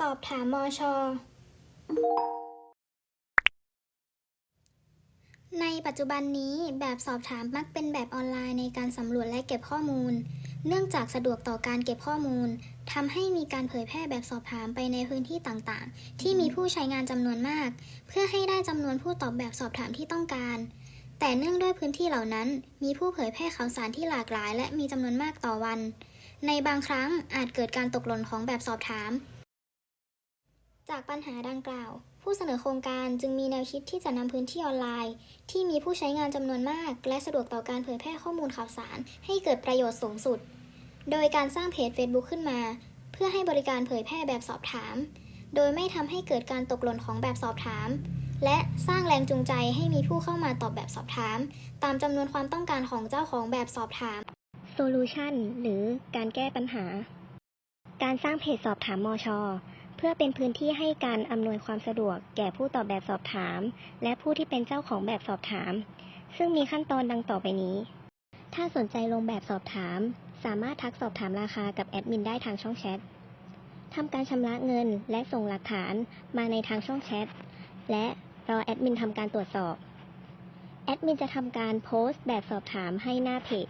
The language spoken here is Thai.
สอบถามมอชอในปัจจุบันนี้แบบสอบถามมักเป็นแบบออนไลน์ในการสำรวจและเก็บข้อมูล เนื่องจากสะดวกต่อการเก็บข้อมูลทำให้มีการเผยแพร่แบบสอบถามไปในพื้นที่ต่างๆ ที่มีผู้ใช้งานจำนวนมาก เพื่อให้ได้จำนวนผู้ตอบแบบสอบถามที่ต้องการ แต่เนื่องด้วยพื้นที่เหล่านั้น มีผู้เผยแพร่ข่าวสารที่หลากหลาย และมีจำนวนมากต่อวัน ในบางครั้งอาจเกิดการตกหล่นของแบบสอบถาม จากปัญหาดังกล่าว ผู้เสนอโครงการจึงมีแนวคิดที่จะนำพื้นที่ออนไลน์ ที่มีผู้ใช้งานจำนวนมาก และสะดวกต่อการเผยแพร่ข้อมูลข่าวสาร ให้เกิดประโยชน์สูงสุด โดยการสร้างเพจ Facebook ขึ้นมา เพื่อให้บริการเผยแพร่แบบสอบถาม โดยไม่ทำให้เกิดการตกหล่นของแบบสอบถาม และสร้างแรงจูงใจให้มีผู้เข้ามาตอบแบบสอบถาม ตามจำนวนความต้องการของเจ้าของแบบสอบถาม Solution หรือการแก้ปัญหา การสร้างเพจสอบถามมอชอ พื่อเป็นพื้นที่ให้การอำนวยความสะดวก แก่ผู้ตอบแบบสอบถาม และผู้ที่เป็นเจ้าของแบบสอบถาม ซึ่งมีขั้นตอนดังต่อไปนี้ ถ้าสนใจลงแบบสอบถาม สามารถทักสอบถามราคากับแอดมินได้ทางช่องแชททำการชำระเงินและส่งหลักฐานมาในทางช่องแชท และรอแอดมินทำการตรวจสอบ แอดมินจะทำการโพสต์แบบสอบถามให้หน้าเพจ